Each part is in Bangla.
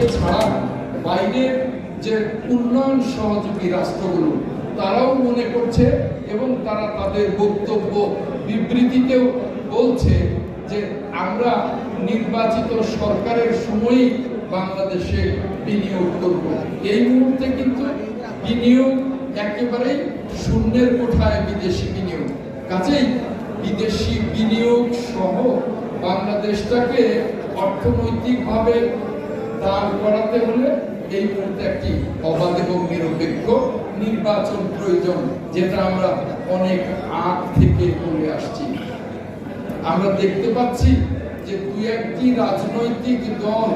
এছাড়া বাইরের যে উন্নয়ন সহযোগী রাষ্ট্রগুলো, তারাও মনে করছে এবং তারা তাদের বক্তব্য বিবৃতিতেও বলছে যে আমরা নির্বাচিত সরকারের সময়ই বাংলাদেশে বিনিয়োগ করব। এই মুহূর্তে কিন্তু বিনিয়োগ একেবারেই শূন্যের কোঠায় বিদেশি বিনিয়োগ। কাজেই বিদেশি বিনিয়োগ সহ বাংলাদেশটাকে অর্থনৈতিকভাবে দাঁড় করাতে হলে এই মুহূর্তে একটি অবাধ এবং নিরপেক্ষ নির্বাচন প্রয়োজন, যেটা আমরা অনেক আগ থেকে বলে আসছি। আমরা দেখতে পাচ্ছি যে একটি রাজনৈতিক দল,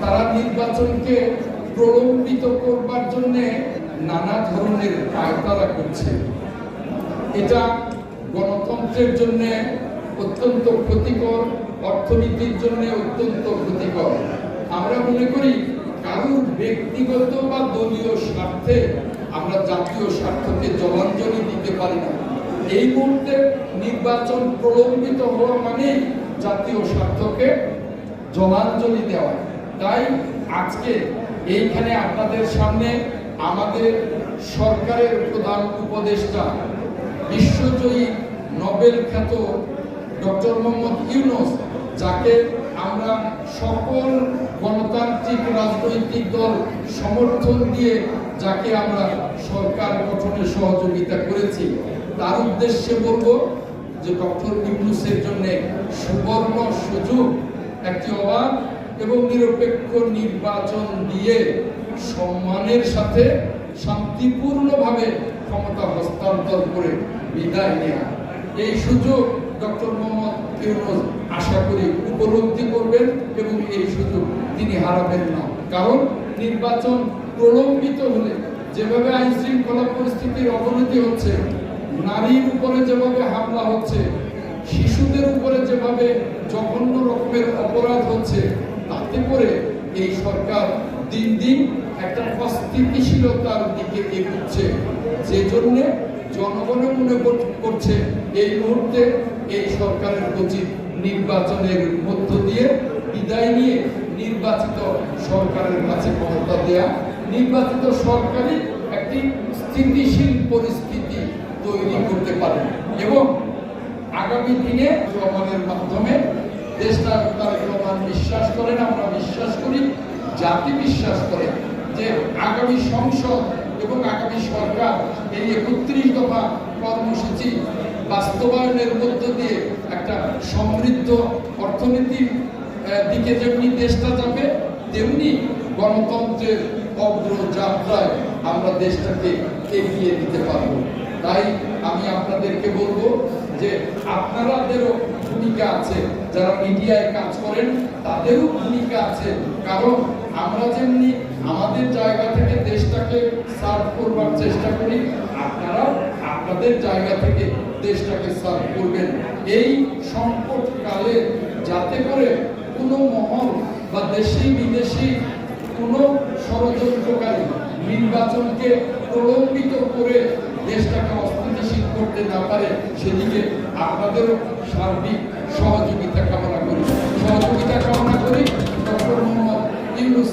তারা নির্বাচনকে প্রলম্বিত করবার জন্য নানা ধরনের পায়তারা করছে। এটা গণতন্ত্রের জন্য অত্যন্ত ক্ষতিকর, অর্থনীতির জন্য অত্যন্ত ক্ষতিকর। আমরা মনে করি কারোর ব্যক্তিগত বা দলীয় স্বার্থে আমরা জাতীয় স্বার্থকে জলাঞ্জলি দিতে পারি না। এই মুহূর্তে নির্বাচন প্রলম্বিত হওয়া মানে জাতীয় স্বার্থকে জলাঞ্জলি দেওয়া। তাই আজকে এইখানে আপনাদের সামনে আমাদের সরকারের প্রধান উপদেষ্টা, বিশ্বজয়ী নোবেল খ্যাত ডক্টর মোহাম্মদ ইউনুস, যাকে আমরা সকল গণতান্ত্রিক রাজনৈতিক দল সমর্থন দিয়ে যাকে আমরা সরকার গঠনে সহযোগিতা করেছি, তার উদ্দেশ্যে বলব যে ডক্টর ইউনুসের জন্য সুবর্ণ সুযোগ, একটি অবাধ এবং নিরপেক্ষ নির্বাচন দিয়ে সম্মানের সাথে শান্তিপূর্ণভাবে ক্ষমতা হস্তান্তর করে বিদায় নেওয়া এই সুযোগ ডক্টর মোহাম্মদ ইউনুস আশা করি উপলব্ধি করবেন এবং এই সুযোগ তিনি হারাবেন না। কারণ নির্বাচন প্রলম্বিত হলে যেভাবে আইন শৃঙ্খলা পরিস্থিতির অবনতি হচ্ছে, নারীর উপরে যেভাবে হামলা হচ্ছে, শিশুদের উপরে যেভাবে জঘন্য রকমের অপরাধ হচ্ছে, তাতে করে এই সরকার দিন দিন একটা অস্থিতিশীলতার দিকে এগুচ্ছে। যে জন্যে জনগণে মনে করছে, এই মুহূর্তে এই সরকারের উচিত নির্বাচনের মধ্য দিয়ে বিদায় নিয়ে নির্বাচিত সরকারের কাছে ক্ষমতা দেয়া, নির্বাচিত সরকারই একটি স্থিতিশীল পরিস্থিতি তৈরি করতে পারে এবং আগামী দিনে রহমানের মাধ্যমে দেশটা তারেক রহমান বিশ্বাস করেন, আমরা বিশ্বাস করি, জাতি বিশ্বাস করে যে আগামী সংসদ এবং আগামী সরকার এই একত্রিশ দফা কর্মসূচি বাস্তবায়নের মধ্য দিয়ে একটা সমৃদ্ধ অর্থনীতির দিকে যেমনি দেশটা যাবে, তেমনি গণতন্ত্রের অগ্রযাত্রায় আমরা দেশটাকে এগিয়ে দিতে পারব। তাই আমি আপনাদেরকে বলব যে আপনারাদেরও ভূমিকা আছে, যারা মিডিয়ায় কাজ করেন, তাদেরও ভূমিকা আছে। কারণ আমরা যেমনি আমাদের জায়গা থেকে করবার চেষ্টা করি। আপনারা আপনাদের জায়গা থেকে দেশটাকে সার্ভ করবেন। এই সংকট কালে যাতে করে কোনো মহল বা দেশি বিদেশি কোনো ষড়যন্ত্রকারী নির্বাচনকে প্রলম্বিত করে দেশটাকে অস্থিতিশীল করতে না পারে, সেদিকে আপনাদেরও সার্বিক সহযোগিতা কামনা করি। সহযোগিতা কামনা করি ডক্টর মোহাম্মদ ইউনুস